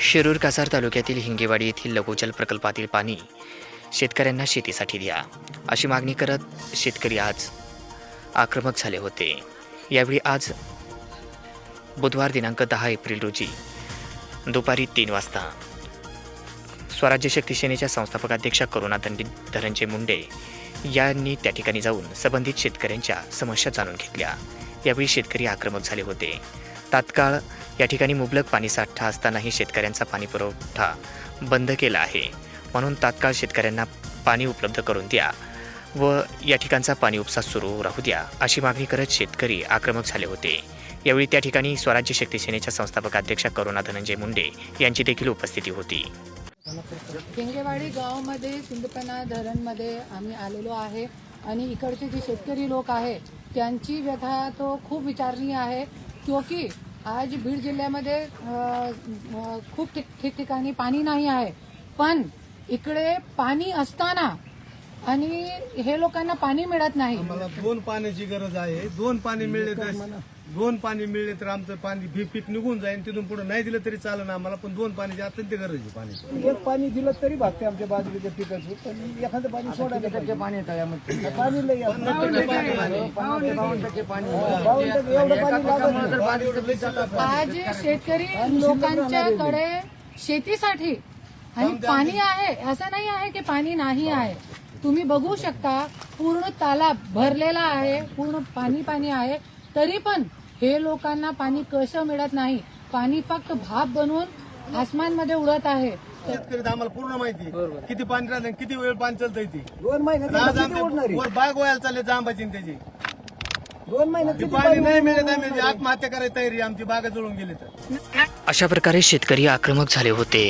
शिरूर कासार तालुक्यातील हिंगेवाडी येथील लघुजल प्रकल्पातील पाणी शेतकऱ्यांना शेतीसाठी द्या. अशी मागणी करत शेतकरी आज आक्रमक झाले होते. यावेळी आज बुधवार दिनांक दहा एप्रिल रोजी दुपारी तीन वाजता स्वराज्य शक्ती सेनेच्या संस्थापक अध्यक्षा करुणा दंडित धनंजय मुंडे यांनी त्या ठिकाणी जाऊन संबंधित शेतकऱ्यांच्या समस्या जाणून घेतल्या. यावेळी शेतकरी आक्रमक झाले होते. तात्काळ या ठिकाणी मुबलक पाणी साठा असतानाही शेतकऱ्यांचा पाणी पुरवठा बंद केला आहे. म्हणून तात्काळ शेतकऱ्यांना पाणी उपलब्ध करून द्या व या ठिकाणचा पाणी उपसा सुरू राहू द्या अशी मागणी करत शेतकरी आक्रमक झाले होते. यावेळी त्या ठिकाणी स्वराज्य शक्ती सेनेच्या संस्थापक अध्यक्षा करुणा धनंजय मुंडे यांची देखील उपस्थिती होती. खेंगेवाडी गावामध्ये सिंदपणा धरणमध्ये आम्ही आलेलो आहे आणि इकडचे जे शेतकरी लोक आहे त्यांची व्यथा तो खूप विचारणीय आहे. क्योंकि आज बीड जिल्ह्यामध्ये खूप ठिक ठिकठिकाणी पाणी नाही आहे. पण इकडे पाणी असताना आणि हे लोकांना पाणी मिळत नाही. मला दोन पाण्याची गरज आहे. दोन पाणी मिळले तर दोन पाणी मिळले तर आमचं पाणी भी पीक निघून जाईल. तिथून पुढे नाही दिलं तरी चालेल आम्हाला पण दोन पाण्याची अत्यंत गरज आहे पाणी. एक पाणी दिलं तरी भागते आमच्या बाजूच्या पिकाचं पण एखादं पाणी सोडायला पाहिजे. पाणी पाणी लई आहे. बावन्न टक्के. पाणी बावन्न टक्के एवढं पाणी लागत नाही. आज शेतकरी लोकांच्याकडे शेतीसाठी आणि पाणी आहे असं नाही आहे की पाणी नाही आहे. तुम्ही बघू शकता पूर्ण तालाब भरलेला आहे पूर्ण पाणी पाणी आहे. तरी पण हे लोकांना पाणी कसं मिळत नाही? पाणी फक्त भाप बनवून आसमानमध्ये उडत आहे. शेतकरी तर आम्हाला पूर्ण माहिती. किती पाणी राहतं किती वेळ पाणी चालतंय ती? दोन महिन्यात बाग व्हायला चालले जांबाची त्याची. दोन महिन्यात पाणी नाही मिळत आम्ही आत्महत्या करायची तयारी. आमची बागा जळून गेली तर. अशा प्रकारे शेतकरी आक्रमक झाले होते.